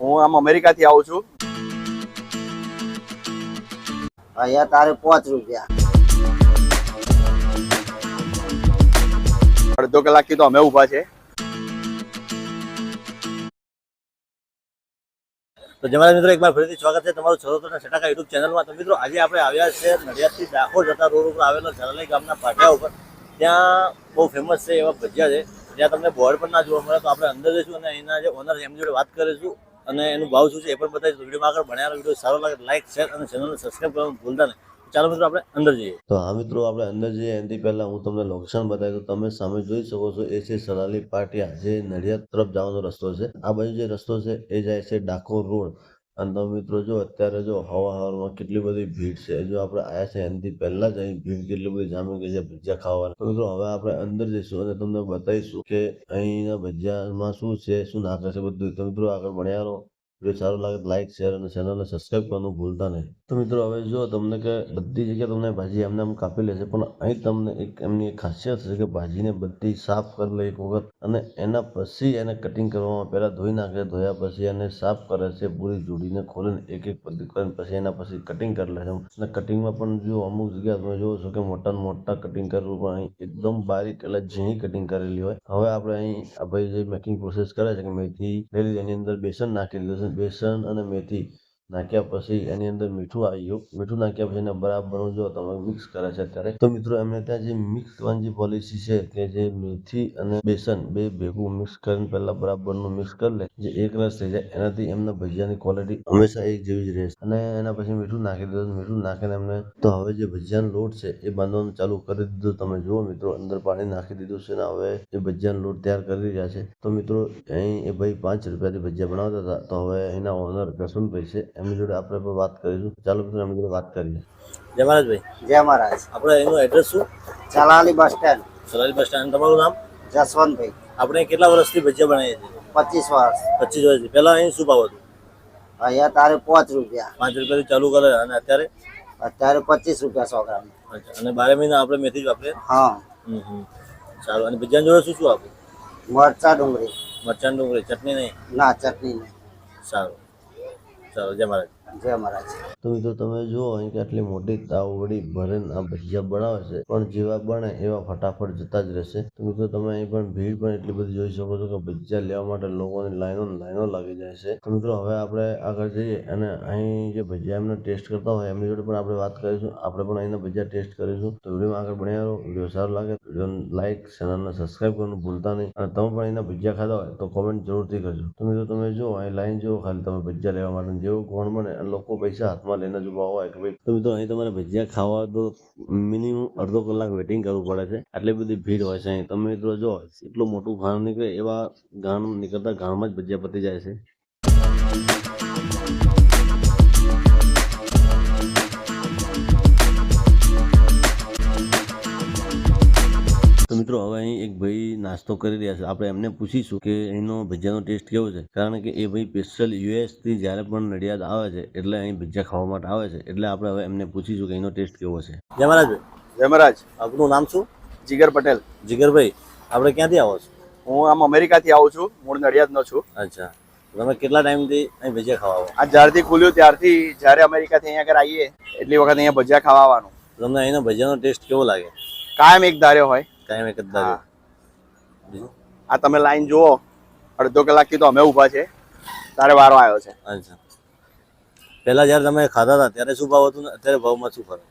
હું આમ અમેરિકાથી આવું છું. અહીંયા તારે પાંચ રૂપિયા. અડધો કલાકથી તો અમે ઊભા છે. તો જમારા મિત્રો એકવાર ફરીથી સ્વાગત છે તમારું સરોવર છટાકા સટાકા યુટ્યુબ ચેનલમાં. તો મિત્રો આજે આપણે આવ્યા છે નડિયાદથી ડાકોર જતા રોડ ઉપર આવેલા ઝરલાઈ ગામના પાટિયા ઉપર. ત્યાં બહુ ફેમસ છે એવા ભજીયા છે. ત્યાં તમને બોર્ડ પણ ના જોવા મળે તો આપણે અંદર જઈશું અને એના જે ઓનર એમની જોડે વાત કરીશું. અને એનું ભાવ શું છે એ પણ બતાવીશું. વિડીયોમાં આગળ ભણ્યા વીડિયો સારો લાગે લાઈક શેર અને ચેનલને સબસ્ક્રાઈબ કરવાનું ભૂલતા નહીં. ચાલો મિત્રો આપણે અંદર જઈએ. તો હા મિત્રો, આપણે અંદર જઈએ. એનાથી પહેલાં હું તમને લોકેશન બતાવી દઉં તમે સામે જોઈ શકો છો, એ છે સલાલી પાટિયા. જે નડિયાદ તરફ જવાનો રસ્તો છે. આ બાજુ જે રસ્તો છે, એ જાય છે ડાકોર રોડ. અને તમે મિત્રો જો અત્યારે જો હવા હવામાં કેટલી બધી ભીડ છે, જો આપણે આયા છે એનાથી પહેલાં જ અહીં ભીડ કેટલી બધી જામી ગઈ છે ભજીયા ખાવાની. તો મિત્રો હવે આપણે અંદર જઈશું અને તમને બતાવીશું કે અહીંના ભજીયામાં શું છે, શું નાખે છે બધું. તો મિત્રો આગળ ભણ્યા રહો. વીડિયો સારો લાગે લાઈક શેર અને ચેનલને સબસ્ક્રાઈબ કરવાનું ભૂલતા નહીં. તો મિત્રો હવે જો તમને કે બધી જગ્યાએ તમને ભાજી એમને એમ કાપી લેશે પણ અહીં તમને એક એમની એક ખાસિયત છે કે ભાજીને બધી સાફ કરી લે એક વખત અને એના પછી એને કટિંગ કરવામાં પહેલાં ધોઈ નાખે, ધોયા પછી એને સાફ કરે છે, પૂરી જોડીને ખોલીને એક એક પદ્ધતિ કરીને પછી એના પછી કટિંગ કરી લે છે. અને કટિંગમાં પણ જો અમુક જગ્યા તમે જોવો છો કે મોટા મોટા કટિંગ કરવું પણ અહીં એકદમ બારીક એટલે ઝીણી કટિંગ કરેલી હોય. હવે આપણે અહીં આ ભાઈ જે મેકિંગ પ્રોસેસ કરે છે કે મેથી લઈ લીધી એની અંદર બેસન નાખી દીધું છે. બેસન અને મેથી નાખ્યા પછી એની અંદર મીઠું આવી ગયું. મીઠું નાખ્યા પછી એને બરાબર જો તમે મિક્સ કરે છે અત્યારે. તો મિત્રો, એમને ત્યાં જે મિક્સ વાનગી પોલિસી છે કે જે મેથી અને બેસન બે ભેગું મિક્સ કરીને પહેલા બરાબરનું મિક્સ કરી લે. જે એક રસ થઈ જાય, એનાથી એમના ભજીયાની ક્વોલિટી હંમેશા એક જેવી જ રહેશે. અને એના પછી મીઠું નાખી દીધું. મીઠું નાખીને એમને તો હવે જે ભજીયાનો લોટ છે એ બાંધવાનું ચાલુ કરી દીધું. તમે જુઓ મિત્રો, અંદર પાણી નાખી દીધું છે ને હવે એ ભજીયાનો લોટ તૈયાર કરી રહ્યા છે. તો મિત્રો, અહીં એ ભાઈ પાંચ રૂપિયાથી ભજીયા બનાવતા હતા. તો હવે એના ઓનર કસુલભાઈ છે. એમની જોડે આપણે પણ વાત કરીશું. ચાલો મિત્રો એમની જોડે વાત કરીએ. જય મહારાજભાઈ. જય મહારાજ. આપણે એનું એડ્રેસ શું? Chalali bus stand. Salali bus stand. તમારું નામ? જસવંતભાઈ. આપણે કેટલા વર્ષથી ભજીયા બનાવીએ છીએ? પચીસ વર્ષ. પચીસ વર્ષથી. પહેલાં અહીં શું ભાવ હતું? અહીંયા તારે પાંચ રૂપિયા. પાંચ રૂપિયાથી ચાલુ કરે અને અત્યારે? અત્યારે પચીસ રૂપિયા સો ગ્રામ. અને બારે મહિના આપણે મેથી જ વાપરીએ? હા. હમ હમ. સારું અને ભજીયા જોડે શું શું આપ્યું મરચા ડુંગળી. મરચાં ડુંગળી. ચટણી નહીં? ના ચટણી નહીં. સારું. સારું જય મહારાજ જય મહારાજ તો તમે જુઓ, અહીં કેટલી મોટી તાવડી ભરીને આ ભજીયા બનાવે છે. પણ જેવા બને એવા ફટાફટ જતા જ રહેશે. મિત્રો, તમે અહીં પણ ભીડ પણ એટલી બધી જોઈ શકો છો કે ભજીયા લેવા માટે લોકોની લાઈનો લાઈનો લાગી જાય છે. તો મિત્રો, હવે આપણે આગળ જઈએ અને અહીં જે ભજીયા એમને ટેસ્ટ કરતા હોય એમની જોડે પણ આપણે વાત કરીશું. આપણે પણ અહીંના ભજીયા ટેસ્ટ કરીશું. તો વિડીયોમાં આગળ ભણ્યા રહો. વીડિયો સારો લાગે વીડિયો લાઈક, ચેનલને સબસ્ક્રાઈબ કરવાનું ભૂલતા નહીં. અને તમે પણ અહીંના ભજીયા ખાધા હોય તો કોમેન્ટ જરૂરથી કરજો. તો મિત્રો, તમે જુઓ, અહીં લાઈન જુઓ, ખાલી તમે ભજીયા લેવા માટે જેવો કોણ બને લોકો પૈસા હાથમાં લઈને જ ઊભા હોય કે ભાઈ, તો અહીં તમારે ભજીયા ખાવા તો મિનિમમ અડધો કલાક વેટિંગ કરવું પડે છે. આટલી બધી ભીડ હોય છે અહીં. તમે મિત્રો જો, એટલું મોટું ઘાણ નીકળે એવા ઘાણ નીકળતા ઘાણમાં જ ભજીયા પતી જાય છે. નાસ્તો કરી રહ્યા છે. આપણે એમને પૂછીશું કે અહીંનો ભજીયાનો ટેસ્ટ કેવો છે? કારણ કે એ ભાઈ સ્પેશિયલ યુએસથી જ્યારે પણ નડિયાદ આવે છે એટલે અહીં ભજીયા ખાવા માટે આવે છે. એટલે આપણે હવે એમને પૂછીશું કે એનો ટેસ્ટ કેવો છે. જય મહારાજ. જય મહારાજ. આપનું નામ શું? જીગર પટેલ. જીગરભાઈ આપણે ક્યાંથી આવો છો? હું આમ અમેરિકાથી આવું છું. મૂળ નડિયાદનો છું. અચ્છા. તમે કેટલા ટાઈમથી અહીં ભજીયા ખાવા આવો? આ જ્યારથી ખુલ્યું ત્યારથી જ્યારે અમેરિકાથી અહીંયા આગળ આવીએ એટલી વખત અહીંયા ભજીયા ખાવા આવવાનું. તમને અહીંનો ભજીયાનો ટેસ્ટ કેવો લાગે? કાયમ એક ધાર્યો હોય. કાયમ એક જ બીજું આ તમે લાઈન જુઓ અડધો કલાકથી તો અમે ઊભા છે તારે વારો આવ્યો છે. અચ્છા. પહેલા જ્યારે તમે ખાધા હતા ત્યારે શું ભાવ હતું અત્યારે ભાવમાં શું ફરક?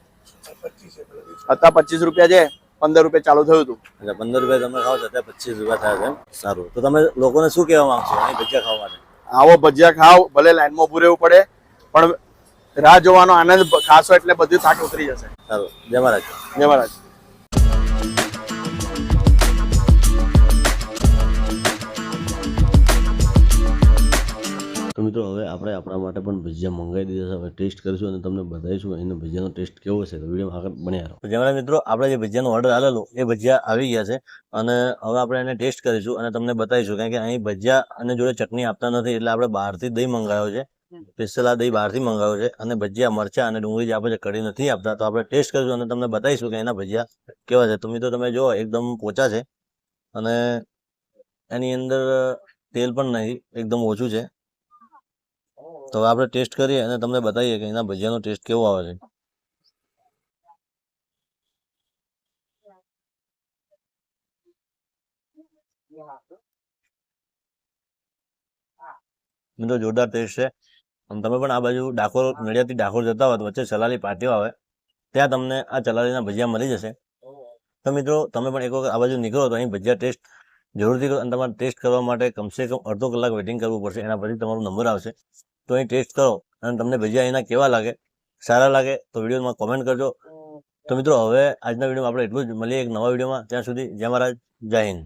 અત્યારે પચીસ રૂપિયા છે પંદર રૂપિયા ચાલુ થયું હતું. એટલે પંદર રૂપિયા તમે ખાવ છો અત્યારે પચીસ રૂપિયા થયા છે સારું. તો તમે લોકોને શું કહેવા માંગશો? અહીં ભજીયા ખાવા માટે? આવો ભજીયા ખાવ ભલે લાઈનમાં ઊભું રહેવું પડે પણ રાહ જોવાનો આનંદ ખાશો એટલે બધું થાક ઉતરી જશે. સારું. જય મહારાજ. જય મહારાજ. મિત્રો હવે આપણે આપણા માટે પણ ભજીયા મંગાવી દીધા છે. હવે ટેસ્ટ કરીશું અને તમને બતાવીશું એનો ભજીયાનો ટેસ્ટ કેવો છે. તો વીડિયો આગળ બન્યા રહો. તો મિત્રો આપણે જે ભજીયાનો ઓર્ડર આવેલો એ ભજીયા આવી ગયા છે. અને હવે આપણે એને ટેસ્ટ કરીશું અને તમને બતાવીશું. કારણ કે અહીં ભજીયા અને જોડે ચટણી આપતા નથી એટલે આપણે બહારથી દહીં મંગાવ્યો છે. સ્પેશિયલ આ દહીં બહારથી મંગાવ્યો છે. અને ભજીયા મરચા અને ડુંગળી જે આપણે કઢી નથી આપતા તો આપણે ટેસ્ટ કરીશું અને તમને બતાવીશું કે એના ભજીયા કેવા છે. તો મિત્રો તમે જુઓ એકદમ પોચા છે. અને એની અંદર તેલ પણ નહીં એકદમ ઓછું છે. તો આપણે ટેસ્ટ કરીએ અને તમને બતાવીએ કે એના ભજીયાનો ટેસ્ટ કેવો આવે છે. મિત્રો, જોરદાર ટેસ્ટ છે. તમે પણ આ બાજુ ડાકોર, નડિયાદથી ડાકોર જતા હોય તો વચ્ચે ચલાલી પાટીઓ આવે, ત્યાં તમને આ ચલાલીના ભજીયા મળી જશે. તો મિત્રો, તમે પણ એક વખત આ બાજુ નીકળો તો અહીં ભજીયા ટેસ્ટ જરૂરથી અને તમારે ટેસ્ટ કરવા માટે કમસે કમ અડધો કલાક વેઇટિંગ કરવું પડશે, એના પછી તમારો નંબર આવશે. તો અહીં ટેસ્ટ કરો અને તમને ભજીયા અહીંના કેવા લાગે સારા લાગે તો વિડીયોમાં કોમેન્ટ કરજો. તો મિત્રો હવે આજના વિડીયોમાં આપણે એટલું જ. મળીએ એક નવા વિડીયોમાં. ત્યાં સુધી જય મહારાજ જય હિન્દ.